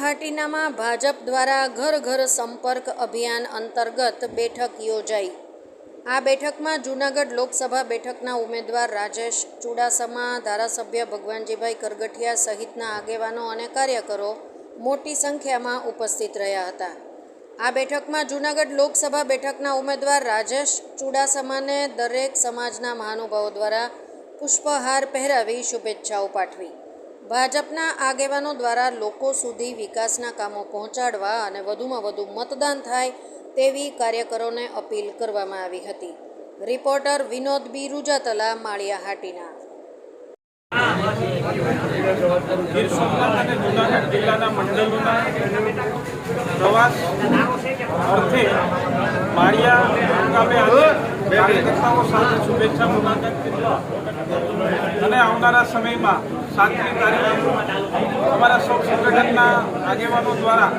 હાટીનામાં ભાજપ દ્વારા ઘર ઘર સંપર્ક અભિયાન અંતર્ગત બેઠક યોજાઈ. આ બેઠકમાં જૂનાગઢ લોકસભા બેઠકના ઉમેદવાર રાજેશ ચુડાસમા, ધારાસભ્ય ભગવાનજીભાઈ કરગઠિયા સહિતના આગેવાનો અને કાર્યકરો મોટી સંખ્યામાં ઉપસ્થિત રહ્યા હતા. આ બેઠકમાં જૂનાગઢ લોકસભા બેઠકના ઉમેદવાર રાજેશ ચુડાસમાને દરેક સમાજના મહાનુભાવો દ્વારા પુષ્પહાર પહેરાવી શુભેચ્છાઓ પાઠવી. ભાજપના આગેવાનો દ્વારા લોકો સુધી વિકાસના કામો પહોંચાડવા અને વધુમાં વધુ મતદાન થાય તેવી કાર્યકરોને અપીલ કરવામાં આવી હતી. Reporter Vinod B. રૂજાતલા, Maliya Hatina. Maliya કાર્યકર્તાઓ સાથે શુભેચ્છા મુલાકાત અને આવનારા સમયમાં સાતમી તારીખે અમારા સૌ સંગઠનના આગેવાનો દ્વારા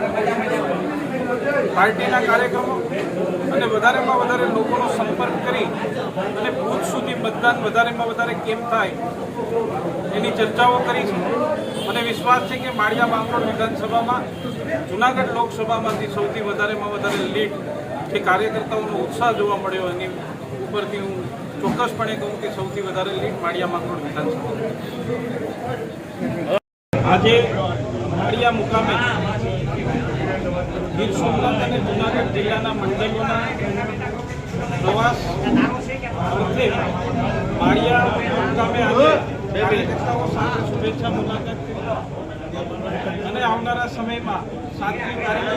પાર્ટીના કાર્યક્રમો અને વધારેમાં વધારે લોકોનો સંપર્ક કરી અને ભૂત સુધી મતદાન વધારેમાં વધારે કેમ થાય એની ચર્ચાઓ કરી છે. મને વિશ્વાસ છે કે માળિયા માંગરોળ વિધાનસભામાં જુનાગઢ લોકસભામાંથી સૌથી વધારેમાં વધારે લીડ જે કાર્યકર્તાઓનો ઉત્સાહ જોવા મળ્યો એની ઉપરથી હું ચોક્કસપણે કહું કે સૌથી વધારે લીડ માળિયા માંગરોળ વિધાનસભા. આજે માળિયા મુકામે ગીર સોમનાથ અને જૂનાગઢ જિલ્લાના મંડળોના પ્રવાસ અર્થે માળિયા મુકામે આજે કાર્યકર્તાઓ સાથે શુભેચ્છા મુલાકાત અને આવનારા સમયમાં સાતમી તારીખે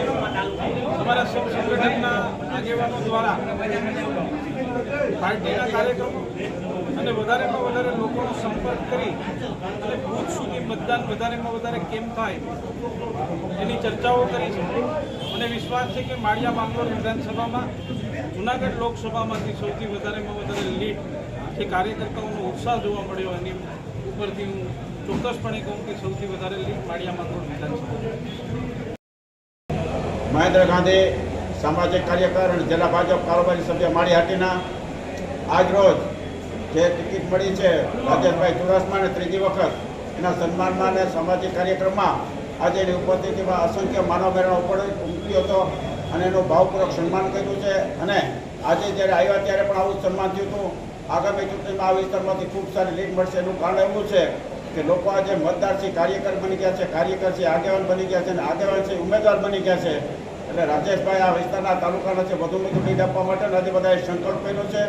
અમારા સૌ સંગઠનના આગેવાનો દ્વારા પાર્ટીના કાર્યક્રમો અને વધારેમાં વધારે લોકોનો સંપર્ક કરી અને બુથ સુધી મતદાન વધારેમાં વધારે કેમ થાય એની ચર્ચાઓ કરી છે. મને વિશ્વાસ છે કે માળિયા માંગરોળ વિધાનસભામાં જુનાગઢ લોકસભામાંથી સૌથી વધારેમાં વધારે લીડ જે કાર્યકર્તાઓનો ઉત્સાહ જોવા મળ્યો એની ઉપરથી હું ચોક્કસપણે કહું કે સૌથી વધારે લીડ માળિયા માંગરોળ વિધાનસભા મહેન્દ્ર ગાંધી સામાજિક કાર્યકર અને જિલ્લા ભાજપ કારોબારી સભ્ય માળી હાટીના આજરોજ જે ટિકિટ મળી છે રાજેશભાઈ ચુડાસમાને ત્રીજી વખત, એના સન્માનમાં અને સામાજિક કાર્યક્રમમાં આજે એની ઉપસ્થિતિમાં અસંખ્ય માનવ મેળાનો ઉપર ઉમટ્યો હતો અને એનું ભાવપૂર્વક સન્માન કર્યું છે. અને આજે જ્યારે આવ્યા ત્યારે પણ આવું સન્માન થયું હતું. આગામી ચૂંટણીમાં આ વિસ્તારમાંથી ખૂબ સારી લીડ મળશે એનું કારણ એવું છે કે લોકો આજે મતદાર છે કાર્યકર બની ગયા છે, કાર્યકર છે આગેવાન બની ગયા છે અને આગેવાન છે ઉમેદવાર બની ગયા છે. એટલે રાજેશભાઈ આ વિસ્તારના તાલુકાના છે, વધુ વધુ લીડ આપવા માટે આજે બધાએ સંકલ્પ કર્યો છે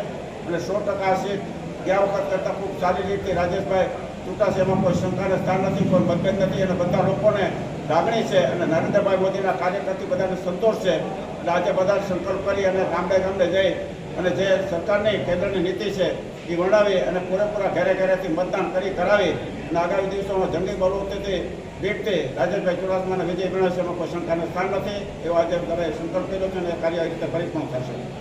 અને સો ટકા સીટ ગયા વખત કરતાં ખૂબ સારી રીતે રાજેશભાઈ ચૂંટાશે એમાં કોઈ શંકાને સ્થાન નથી, કોઈ મતભેદ નથી અને બધા લોકોને લાગણી છે અને નરેન્દ્રભાઈ મોદીના કાર્યકરથી બધાને સંતોષ છે. એટલે આજે બધા સંકલ્પ કરી અને ગામડે ગામડે જઈ અને જે સરકારની કેન્દ્રની નીતિ છે, એ વર્ણાવી અને પૂરેપૂરા ઘરે ઘરેથી મતદાન કરી કરાવી અને આગામી દિવસોમાં જંગી બળવત્તીથી ભેટથી રાજેશભાઈ ચુડાસમાના વિજય એમાં કોઈ શંકાને સ્થાન નથી, એવો આજે સંકલ્પ કર્યો છે અને કાર્ય રીતે પરિપૂર્ણ થશે.